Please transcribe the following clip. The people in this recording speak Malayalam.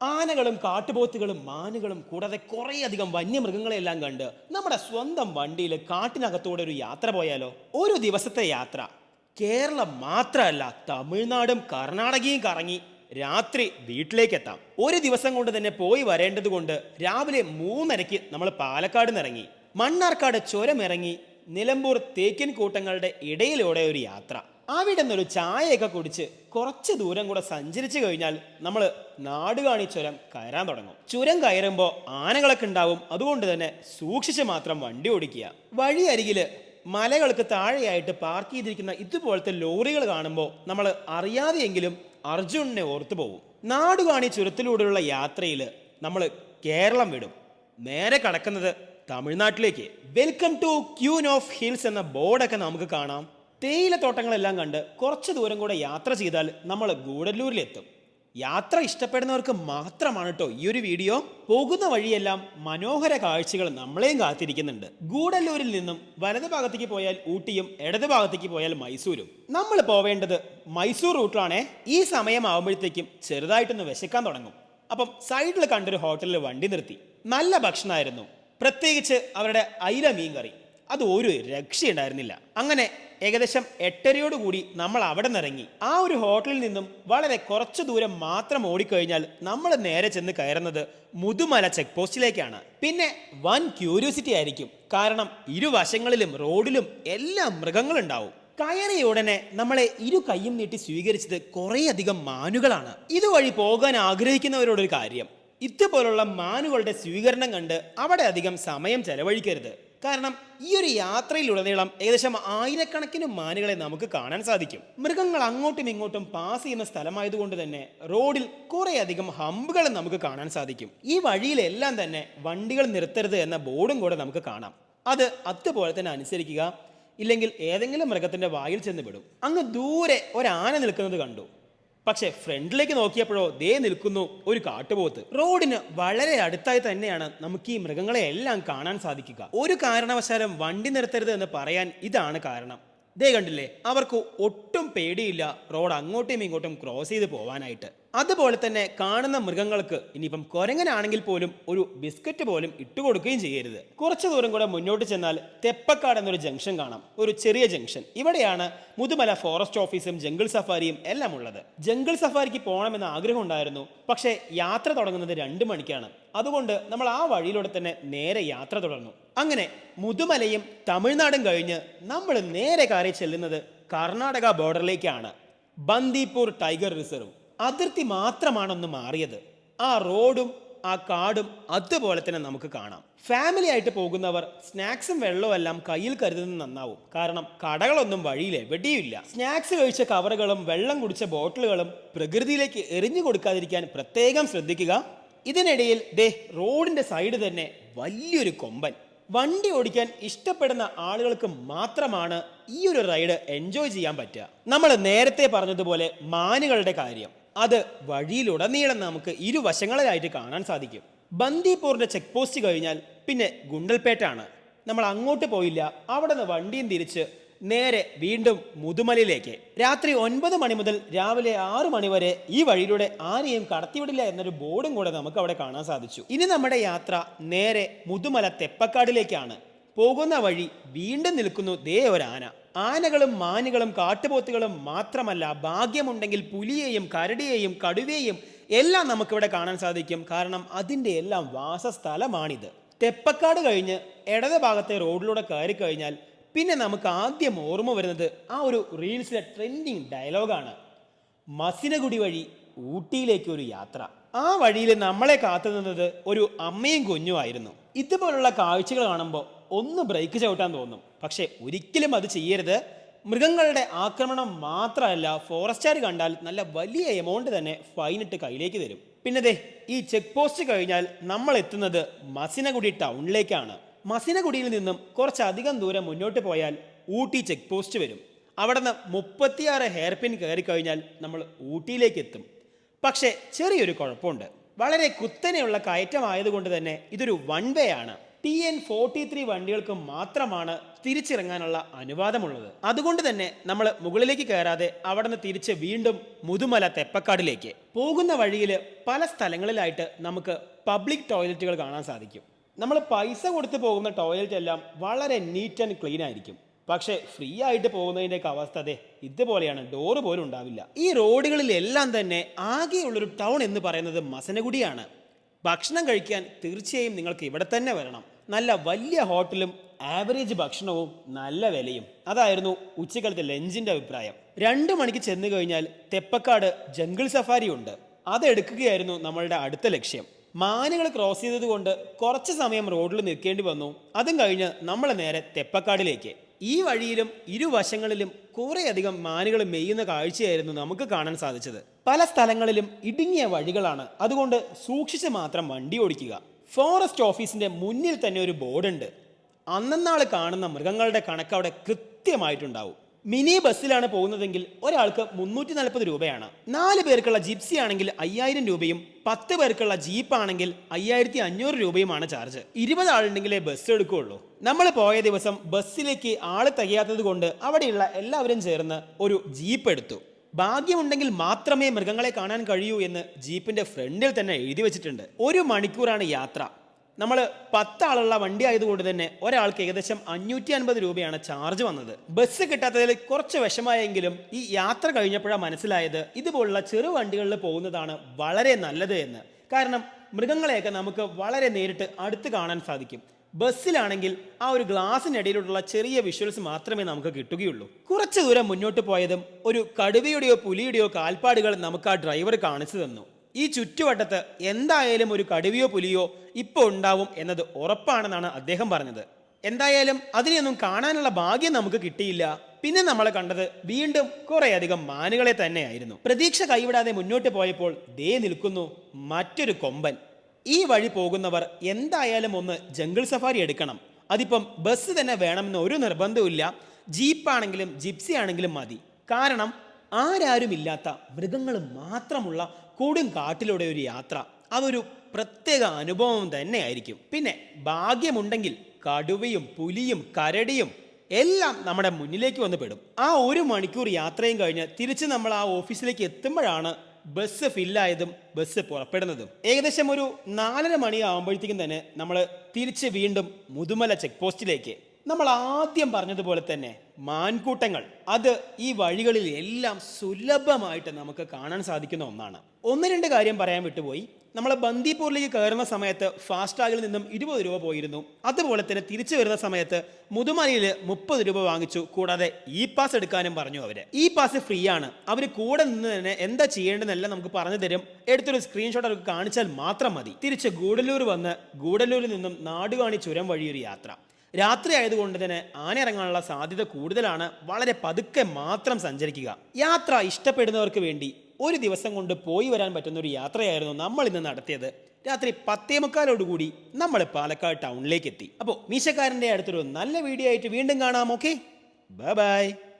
ആനകളും കാട്ടുപോത്തുകളും മാനുകളും കൂടാതെ കുറേയധികം വന്യമൃഗങ്ങളെല്ലാം കണ്ട് നമ്മുടെ സ്വന്തം വണ്ടിയിൽ കാട്ടിനകത്തൂടെ ഒരു യാത്ര പോയാലോ? ഒരു ദിവസത്തെ യാത്ര. കേരളം മാത്രമല്ല തമിഴ്നാടും കർണാടകയും കറങ്ങി രാത്രി വീട്ടിലേക്ക് എത്താം ഒരു ദിവസം കൊണ്ട് തന്നെ പോയി വരേണ്ടത് കൊണ്ട് രാവിലെ മൂന്നരയ്ക്ക് നമ്മൾ പാലക്കാട് നിറങ്ങി മണ്ണാർക്കാട് ചുരമിറങ്ങി നിലമ്പൂർ തേക്കിൻ കൂട്ടങ്ങളുടെ ഇടയിലൂടെ ഒരു യാത്ര. അവിടെ നിന്നൊരു ചായയൊക്കെ കുടിച്ച് കുറച്ച് ദൂരം കൂടെ സഞ്ചരിച്ചു കഴിഞ്ഞാൽ നമ്മൾ നാടുകാണി ചുരം കയറാൻ തുടങ്ങും. ചുരം കയറുമ്പോൾ ആനകളൊക്കെ ഉണ്ടാവും. അതുകൊണ്ട് തന്നെ സൂക്ഷിച്ച് മാത്രം വണ്ടി ഓടിക്കുക. വഴി അരികിൽ മലകൾക്ക് താഴെയായിട്ട് പാർക്ക് ചെയ്തിരിക്കുന്ന ഇതുപോലത്തെ ലോറികൾ കാണുമ്പോൾ നമ്മൾ അറിയാതെയെങ്കിലും അർജുനനെ ഓർത്തു പോകും നാടുകാണി ചുരത്തിലൂടെയുള്ള യാത്രയിൽ നമ്മൾ കേരളം വിടും. നേരെ കടക്കുന്നത് തമിഴ്നാട്ടിലേക്ക്. Welcome to queen of hills എന്ന ബോർഡൊക്കെ നമുക്ക് കാണാം. തേയിലത്തോട്ടങ്ങളെല്ലാം കണ്ട് കുറച്ച് ദൂരം കൂടെ യാത്ര ചെയ്താൽ നമ്മൾ ഗൂഡല്ലൂരിലെത്തും. യാത്ര ഇഷ്ടപ്പെടുന്നവർക്ക് മാത്രമാണ് കേട്ടോ ഈ ഒരു വീഡിയോ. പോകുന്ന വഴിയെല്ലാം മനോഹര കാഴ്ചകൾ നമ്മളെയും കാത്തിരിക്കുന്നുണ്ട്. ഗൂഡല്ലൂരിൽ നിന്നും വലത് ഭാഗത്തേക്ക് പോയാൽ ഊട്ടിയും ഇടത് ഭാഗത്തേക്ക് പോയാൽ മൈസൂരും. നമ്മൾ പോവേണ്ടത് മൈസൂർ റൂട്ടിലാണേ. ഈ സമയമാകുമ്പോഴത്തേക്കും ചെറുതായിട്ടൊന്ന് വിശക്കാൻ തുടങ്ങും. അപ്പം സൈഡിൽ കണ്ടൊരു ഹോട്ടലിൽ വണ്ടി നിർത്തി. നല്ല ഭക്ഷണമായിരുന്നു പ്രത്യേകിച്ച് അവരുടെ അയില മീൻ കറി അത് ഒരു രക്ഷയുണ്ടായിരുന്നില്ല. അങ്ങനെ ഏകദേശം എട്ടരയോടുകൂടി നമ്മൾ അവിടെ നിന്നിറങ്ങി. ആ ഒരു ഹോട്ടലിൽ നിന്നും വളരെ കുറച്ച് ദൂരം മാത്രം ഓടിക്കഴിഞ്ഞാൽ നമ്മൾ നേരെ ചെന്ന് കയറുന്നത് മുതുമല ചെക്ക് പോസ്റ്റിലേക്കാണ് പിന്നെ വൻ ക്യൂരിയോസിറ്റി ആയിരിക്കും. കാരണം ഇരുവശങ്ങളിലും റോഡിലും എല്ലാം മൃഗങ്ങളുണ്ടാവും. കയറിയ ഉടനെ നമ്മളെ ഇരു കൈയും നീട്ടി സ്വീകരിച്ചത് കുറേയധികം മാനുകളാണ്. ഇതുവഴി പോകാൻ ആഗ്രഹിക്കുന്നവരോടൊരു കാര്യം. ഇതുപോലുള്ള മാനുകളുടെ സ്വീകരണം കണ്ട് അവിടെ അധികം സമയം ചെലവഴിക്കരുത്. കാരണം ഈ ഒരു യാത്രയിലുടനീളം ഏകദേശം ആയിരക്കണക്കിന് മാനുകളെ നമുക്ക് കാണാൻ സാധിക്കും. മൃഗങ്ങൾ അങ്ങോട്ടും ഇങ്ങോട്ടും പാസ് ചെയ്യുന്ന സ്ഥലമായതുകൊണ്ട് തന്നെ റോഡിൽ കുറേയധികം ഹമ്പുകൾ നമുക്ക് കാണാൻ സാധിക്കും. ഈ വഴിയിലെല്ലാം തന്നെ വണ്ടികൾ നിർത്തരുത് എന്ന ബോർഡും കൂടെ നമുക്ക് കാണാം. അത് അതുപോലെ തന്നെ അനുസരിക്കുക. ഇല്ലെങ്കിൽ ഏതെങ്കിലും മൃഗത്തിന്റെ വായിൽ ചെന്ന് വിടും അങ്ങ് ദൂരെ ഒരാന നിൽക്കുന്നത് കണ്ടു. പക്ഷെ ഫ്രണ്ടിലേക്ക് നോക്കിയപ്പോഴോ ദേ നിൽക്കുന്നു ഒരു കാട്ടുപോത്ത്. റോഡിന് വളരെ അടുത്തായി തന്നെയാണ് നമുക്ക് ഈ മൃഗങ്ങളെ എല്ലാം കാണാൻ സാധിക്കുക. ഒരു കാരണവശാലും വണ്ടി നിർത്തരുത് എന്ന് പറയാൻ ഇതാണ് കാരണം. ദേ കണ്ടില്ലേ അവർക്ക് ഒട്ടും പേടിയില്ല റോഡ് അങ്ങോട്ടും ഇങ്ങോട്ടും ക്രോസ് ചെയ്ത് പോവാനായിട്ട്. അതുപോലെ തന്നെ കാണുന്ന മൃഗങ്ങൾക്ക് ഇനിയിപ്പം കുരങ്ങനാണെങ്കിൽ പോലും ഒരു ബിസ്ക്കറ്റ് പോലും ഇട്ടുകൊടുക്കുകയും ചെയ്യരുത്. കുറച്ചു ദൂരം കൂടെ മുന്നോട്ട് ചെന്നാൽ തെപ്പക്കാട് എന്നൊരു ജംഗ്ഷൻ കാണാം. ഒരു ചെറിയ ജംഗ്ഷൻ. ഇവിടെയാണ് മുതുമല ഫോറസ്റ്റ് ഓഫീസും ജംഗിൾ സഫാരിയും എല്ലാം ഉള്ളത്. ജംഗിൾ സഫാരിക്ക് പോകണമെന്ന് ആഗ്രഹം ഉണ്ടായിരുന്നു. പക്ഷേ യാത്ര തുടങ്ങുന്നത് രണ്ട് മണിക്കാണ്. അതുകൊണ്ട് നമ്മൾ ആ വഴിയിലൂടെ തന്നെ നേരെ യാത്ര തുടർന്നു. അങ്ങനെ മുതുമലയും തമിഴ്നാടും കഴിഞ്ഞ് നമ്മൾ നേരെ കയറി ചെല്ലുന്നത് കർണാടക ബോർഡറിലേക്കാണ് ബന്ദിപ്പൂർ ടൈഗർ റിസർവ് അതിർത്തി മാത്രമാണൊന്ന് മാറിയത്. ആ റോഡും ആ കാടും അതുപോലെ തന്നെ നമുക്ക് കാണാം. ഫാമിലി ആയിട്ട് പോകുന്നവർ സ്നാക്സും വെള്ളവും എല്ലാം കയ്യിൽ കരുതുന്നത് നന്നാവും. കാരണം കടകളൊന്നും വഴിയിൽ എവിടെയുമില്ല. സ്നാക്സ് കഴിച്ച കവറുകളും വെള്ളം കുടിച്ച ബോട്ടിലുകളും പ്രകൃതിയിലേക്ക് എറിഞ്ഞു കൊടുക്കാതിരിക്കാൻ പ്രത്യേകം ശ്രദ്ധിക്കുക. ഇതിനിടയിൽ ദേ റോഡിന്റെ സൈഡ് തന്നെ വലിയൊരു കൊമ്പൻ. വണ്ടി ഓടിക്കാൻ ഇഷ്ടപ്പെടുന്ന ആളുകൾക്ക് മാത്രമാണ് ഈ ഒരു റൈഡ് എൻജോയ് ചെയ്യാൻ പറ്റുക. നമ്മൾ നേരത്തെ പറഞ്ഞതുപോലെ മാനുകളുടെ കാര്യം. അത് വഴിയിലുടനീളം നമുക്ക് ഇരുവശങ്ങളിലായിട്ട് കാണാൻ സാധിക്കും. ബന്ദിപ്പൂറിന്റെ ചെക്ക് പോസ്റ്റ് കഴിഞ്ഞാൽ പിന്നെ ഗുണ്ടൽപേട്ടാണ്. നമ്മൾ അങ്ങോട്ട് പോയില്ല അവിടെ നിന്ന് വണ്ടിയും തിരിച്ച് നേരെ വീണ്ടും മുതുമലയിലേക്ക്. രാത്രി ഒൻപത് മണി മുതൽ രാവിലെ ആറ് മണി വരെ ഈ വഴിയിലൂടെ ആരെയും കടത്തിവിടില്ല എന്നൊരു ബോർഡും കൂടെ നമുക്ക് അവിടെ കാണാൻ സാധിച്ചു. ഇനി നമ്മുടെ യാത്ര നേരെ മുതുമല തെപ്പക്കാടിലേക്കാണ്. പോകുന്ന വഴി വീണ്ടും നിൽക്കുന്നു. ദേ ഒരാന ആനകളും മാനുകളും കാട്ടുപോത്തുകളും മാത്രമല്ല ഭാഗ്യമുണ്ടെങ്കിൽ പുലിയെയും കരടിയെയും കടുവയെയും എല്ലാം നമുക്കിവിടെ കാണാൻ സാധിക്കും. കാരണം അതിന്റെ എല്ലാം വാസസ്ഥലമാണിത്. തെപ്പക്കാട് കഴിഞ്ഞ് ഇടത് ഭാഗത്തെ റോഡിലൂടെ കയറി കഴിഞ്ഞാൽ പിന്നെ നമുക്ക് ആദ്യം ഓർമ്മ വരുന്നത് ആ ഒരു റീൽസിലെ ട്രെൻഡിങ് ഡയലോഗാണ് മസിനഗുടി വഴി ഊട്ടിയിലേക്ക് ഒരു യാത്ര. ആ വഴിയിൽ നമ്മളെ കാത്തുനിന്നത് ഒരു അമ്മയും കുഞ്ഞുമായിരുന്നു ഇതുപോലുള്ള കാഴ്ചകൾ കാണുമ്പോൾ ഒന്ന് ബ്രേക്ക് ചവിട്ടാൻ തോന്നും. പക്ഷേ ഒരിക്കലും അത് ചെയ്യരുത്. മൃഗങ്ങളുടെ ആക്രമണം മാത്രമല്ല ഫോറസ്റ്റുകാർ കണ്ടാൽ നല്ല വലിയ എമൗണ്ട് തന്നെ ഫൈൻ ഇട്ട് കയ്യിലേക്ക് തരും. പിന്നെ ദേ ഈ ചെക്ക് പോസ്റ്റ് കഴിഞ്ഞാൽ നമ്മൾ എത്തുന്നത് മസിനഗുഡി ടൗണിലേക്കാണ് മസിനഗുഡിയിൽ നിന്നും കുറച്ചധികം ദൂരം മുന്നോട്ട് പോയാൽ ഊട്ടി ചെക്ക് പോസ്റ്റ് വരും. അവിടെ നിന്ന് മുപ്പത്തിയാറ് ഹെയർ പിൻ കയറി കഴിഞ്ഞാൽ നമ്മൾ ഊട്ടിയിലേക്ക് എത്തും. പക്ഷേ ചെറിയൊരു കുഴപ്പമുണ്ട്. വളരെ കുത്തനെയുള്ള കയറ്റമായതുകൊണ്ട് തന്നെ ഇതൊരു വൺ വേ ആണ്. ടി എൻ ഫോർട്ടി ത്രീ വണ്ടികൾക്ക് മാത്രമാണ് തിരിച്ചിറങ്ങാനുള്ള അനുവാദമുള്ളത്. അതുകൊണ്ട് തന്നെ നമ്മൾ മുകളിലേക്ക് കയറാതെ അവിടെ നിന്ന് തിരിച്ച് വീണ്ടും മുതുമല തെപ്പക്കാടിലേക്ക്. പോകുന്ന വഴിയിൽ പല സ്ഥലങ്ങളിലായിട്ട് നമുക്ക് പബ്ലിക് ടോയ്ലറ്റുകൾ കാണാൻ സാധിക്കും. നമ്മൾ പൈസ കൊടുത്ത് പോകുന്ന ടോയ്ലറ്റ് എല്ലാം വളരെ നീറ്റ് ആൻഡ് ക്ലീൻ ആയിരിക്കും. പക്ഷേ ഫ്രീ ആയിട്ട് പോകുന്നതിന്റെയൊക്കെ അവസ്ഥ അതെ ഇതുപോലെയാണ്. ഡോറ് പോലും ഉണ്ടാവില്ല. ഈ റോഡുകളിലെല്ലാം തന്നെ ആകെയുള്ളൊരു ടൗൺ എന്ന് പറയുന്നത് മസനഗുഡിയാണ്. ഭക്ഷണം കഴിക്കാൻ തീർച്ചയായും നിങ്ങൾക്ക് ഇവിടെ തന്നെ വരണം. നല്ല വലിയ ഹോട്ടലും ആവറേജ് ഭക്ഷണവും നല്ല വിലയും. അതായിരുന്നു ഉച്ചക്കാലത്തെ ലഞ്ചിന്റെ അഭിപ്രായം. രണ്ട് മണിക്ക് ചെന്ന് കഴിഞ്ഞാൽ തെപ്പക്കാട് ജംഗിൾ സഫാരി ഉണ്ട്. അതെടുക്കുകയായിരുന്നു നമ്മളുടെ അടുത്ത ലക്ഷ്യം. മാനുകൾ ക്രോസ് ചെയ്തത് കൊണ്ട് കുറച്ച് സമയം റോഡിൽ നിൽക്കേണ്ടി വന്നു. അതും കഴിഞ്ഞ് നമ്മൾ നേരെ തെപ്പക്കാടിലേക്ക്. ഈ വഴിയിലും ഇരുവശങ്ങളിലും കുറേയധികം മാനുകൾ മെയ്യുന്ന കാഴ്ചയായിരുന്നു നമുക്ക് കാണാൻ സാധിച്ചത്. പല സ്ഥലങ്ങളിലും ഇടുങ്ങിയ വഴികളാണ്. അതുകൊണ്ട് സൂക്ഷിച്ച് മാത്രം വണ്ടി ഓടിക്കുക. ഫോറസ്റ്റ് ഓഫീസിന്റെ മുന്നിൽ തന്നെ ഒരു ബോർഡുണ്ട്. അന്നന്നാൾ കാണുന്ന മൃഗങ്ങളുടെ കണക്ക് അവിടെ കൃത്യമായിട്ടുണ്ടാവും. മിനി ബസ്സിലാണ് പോകുന്നതെങ്കിൽ ഒരാൾക്ക് മുന്നൂറ്റി നാൽപ്പത് രൂപയാണ്. നാല് പേർക്കുള്ള ജിപ്സി ആണെങ്കിൽ അയ്യായിരം രൂപയും പത്ത് പേർക്കുള്ള ജീപ്പ് ആണെങ്കിൽ അയ്യായിരത്തി അഞ്ഞൂറ് രൂപയുമാണ് ചാർജ്. ഇരുപത് ആളുണ്ടെങ്കിലേ ബസ് എടുക്കുകയുള്ളൂ. നമ്മൾ പോയ ദിവസം ബസ്സിലേക്ക് ആൾ തികയാത്തത് കൊണ്ട് അവിടെയുള്ള എല്ലാവരും ചേർന്ന് ഒരു ജീപ്പ് എടുത്തു. ഭാഗ്യമുണ്ടെങ്കിൽ മാത്രമേ മൃഗങ്ങളെ കാണാൻ കഴിയൂ എന്ന് ജീപ്പിന്റെ ഫ്രണ്ടിൽ തന്നെ എഴുതി വെച്ചിട്ടുണ്ട്. ഒരു മണിക്കൂറാണ് യാത്ര. നമ്മൾ പത്താളുള്ള വണ്ടി ആയതുകൊണ്ട് തന്നെ ഒരാൾക്ക് ഏകദേശം അഞ്ഞൂറ്റി അൻപത് രൂപയാണ് ചാർജ് വന്നത്. ബസ് കിട്ടാത്തതിൽ കുറച്ച് വിഷമായെങ്കിലും ഈ യാത്ര കഴിഞ്ഞപ്പോഴാണ് മനസ്സിലായത് ഇതുപോലുള്ള ചെറു വണ്ടികളിൽ പോകുന്നതാണ് വളരെ നല്ലത് എന്ന്. കാരണം മൃഗങ്ങളെയൊക്കെ നമുക്ക് വളരെ നേരിട്ട് അടുത്ത് കാണാൻ സാധിക്കും. ബസ്സിലാണെങ്കിൽ ആ ഒരു ഗ്ലാസിനിടയിലുള്ള ചെറിയ വിഷ്വൽസ് മാത്രമേ നമുക്ക് കിട്ടുകയുള്ളൂ. കുറച്ച് ദൂരം മുന്നോട്ട് പോയതും ഒരു കടുവയുടെയോ പുലിയുടെയോ കാൽപ്പാടുകൾ നമുക്ക് ആ ഡ്രൈവർ കാണിച്ചു തന്നു. ഈ ചുറ്റുവട്ടത്ത് എന്തായാലും ഒരു കടുവയോ പുലിയോ ഇപ്പോൾ ഉണ്ടാവും എന്നത് ഉറപ്പാണെന്നാണ് അദ്ദേഹം പറഞ്ഞത്. എന്തായാലും അതിനെയൊന്നും കാണാനുള്ള ഭാഗ്യം നമുക്ക് കിട്ടിയില്ല. പിന്നെ നമ്മൾ കണ്ടത് വീണ്ടും കുറേയധികം മാനുകളെ തന്നെയായിരുന്നു. പ്രതീക്ഷ കൈവിടാതെ മുന്നോട്ട് പോയപ്പോൾ ദേ നിൽക്കുന്നു മറ്റൊരു കൊമ്പൻ. ഈ വഴി പോകുന്നവർ എന്തായാലും ഒന്ന് ജംഗിൾ സഫാരി എടുക്കണം. അതിപ്പം ബസ് തന്നെ വേണമെന്ന് ഒരു നിർബന്ധവുമില്ല. ജീപ്പാണെങ്കിലും ജിപ്സി ആണെങ്കിലും മതി. കാരണം ആരാരുമില്ലാത്ത മൃഗങ്ങൾ മാത്രമുള്ള കൊടും കാട്ടിലൂടെ ഒരു യാത്ര. അതൊരു പ്രത്യേക അനുഭവം തന്നെയായിരിക്കും. പിന്നെ ഭാഗ്യമുണ്ടെങ്കിൽ കടുവയും പുലിയും കരടിയും എല്ലാം നമ്മുടെ മുന്നിലേക്ക് വന്ന് പെടും. ആ ഒരു മണിക്കൂർ യാത്രയും കഴിഞ്ഞ് തിരിച്ച് നമ്മൾ ആ ഓഫീസിലേക്ക് എത്തുമ്പോഴാണ് ബസ് ഫില്ലായതും ബസ് പുറപ്പെടുന്നതും. ഏകദേശം ഒരു നാലര മണിയാകുമ്പോഴത്തേക്കും തന്നെ നമ്മൾ തിരിച്ച് വീണ്ടും മുതുമല ചെക്ക് പോസ്റ്റിലേക്ക് നമ്മൾ ആദ്യം പറഞ്ഞതുപോലെ തന്നെ മാൻകൂട്ടങ്ങൾ. അത് ഈ വഴികളിൽ എല്ലാം സുലഭമായിട്ട് നമുക്ക് കാണാൻ സാധിക്കുന്ന ഒന്നാണ്. ഒന്ന് രണ്ട് കാര്യം പറയാൻ വിട്ടുപോയി. നമ്മൾ ബന്ദിപ്പൂരിലേക്ക് കയറുന്ന സമയത്ത് ഫാസ്ടാഗിൽ നിന്നും ഇരുപത് രൂപ പോയിരുന്നു. അതുപോലെ തന്നെ തിരിച്ചു വരുന്ന സമയത്ത് മുതുമലയിൽ മുപ്പത് രൂപ വാങ്ങിച്ചു. കൂടാതെ ഇ പാസ് എടുക്കാനും പറഞ്ഞു അവർ. ഇ പാസ് ഫ്രീ ആണ് അവർ കൂടെ നിന്ന് തന്നെ എന്താ ചെയ്യേണ്ടതെന്നെല്ലാം നമുക്ക് പറഞ്ഞു തരും. എടുത്തൊരു സ്ക്രീൻഷോട്ട് അവർക്ക് കാണിച്ചാൽ മാത്രം മതി. തിരിച്ച് ഗൂഡല്ലൂർ വന്ന് ഗൂഡല്ലൂരിൽ നിന്നും നാടുകാണി ചുരം വഴിയൊരു യാത്ര. രാത്രി ആയതുകൊണ്ട് തന്നെ ആന ഇറങ്ങാനുള്ള സാധ്യത കൂടുതലാണ്. വളരെ പതുക്കെ മാത്രം സഞ്ചരിക്കുക. യാത്ര ഇഷ്ടപ്പെടുന്നവർക്ക് വേണ്ടി ഒരു ദിവസം കൊണ്ട് പോയി വരാൻ പറ്റുന്ന ഒരു യാത്രയായിരുന്നു നമ്മൾ ഇന്ന് നടത്തിയത്. രാത്രി പത്തേമുക്കാലോടുകൂടി നമ്മൾ പാലക്കാട് ടൗണിലേക്ക് എത്തി. അപ്പോൾ മീശക്കാരന്റെ അടുത്തൊരു നല്ല വീഡിയോ ആയിട്ട് വീണ്ടും കാണാം ഓക്കെ? Bye bye.